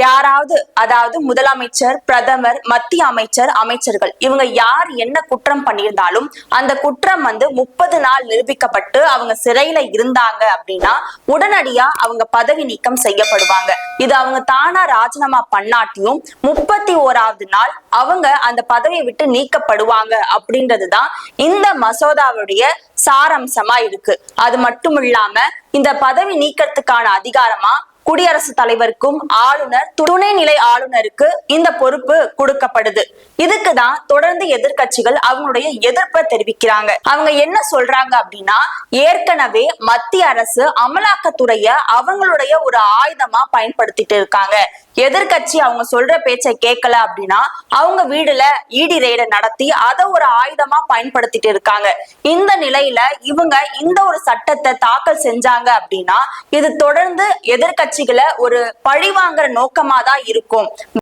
யாராவது அதாவது முதலமைச்சர் பிரதமர் மத்திய அமைச்சர் அமைச்சர்கள் இவங்க யார் என்ன குற்றம் பண்ணியிருந்தாலும் அந்த குற்றம் வந்து முப்பது நாள் நிரூபிக்கப்பட்டு அவங்க சிறையில இருந்தாங்க அப்படின்னா உடனடியா அவங்க பதவி நீக்கம் செய்யப்படுவாங்க. இது அவங்க தானா ராஜினாமா பண்ணாட்டியும் முப்பத்தி ஓராவது நாள் அவங்க அந்த பதவியை விட்டு நீக்கப்படுவாங்க அப்படின்றதுதான் இந்த மசோதாவுடைய சாரம்சமா இருக்கு. அது மட்டும் இல்லாம இந்த பதவி நீக்கத்துக்கான அதிகாரமா குடியரசுத் தலைவருக்கும் ஆளுநர் துணைநிலை ஆளுநருக்கு இந்த பொறுப்பு கொடுக்கப்படுது. இதுக்கு தான் தொடர்ந்து எதிர்கட்சிகள் அவங்களுடைய எதிர்ப்பை தெரிவிக்கிறாங்க. அவங்க என்ன சொல்றாங்க அப்படின்னா ஏற்கனவே மத்திய அரசு அமலாக்கத்துறைய அவங்களுடைய ஒரு ஆயுதமா பயன்படுத்திட்டு இருக்காங்க. எதிர்கட்சி அவங்க சொல்ற பேச்சை கேட்கல அப்படின்னா அவங்க வீடுல ஈடி ரெய்டை நடத்தி அதை ஒரு ஆயுதமா பயன்படுத்திட்டு இருக்காங்க. இந்த நிலையில இவங்க இந்த ஒரு சட்டத்தை தாக்கல் செஞ்சாங்க அப்படின்னா இது தொடர்ந்து எதிர்கட்சி எதிர்க்கட்சிகளை ஒரு பழி வாங்குற நோக்கமா தான் இருக்கும்.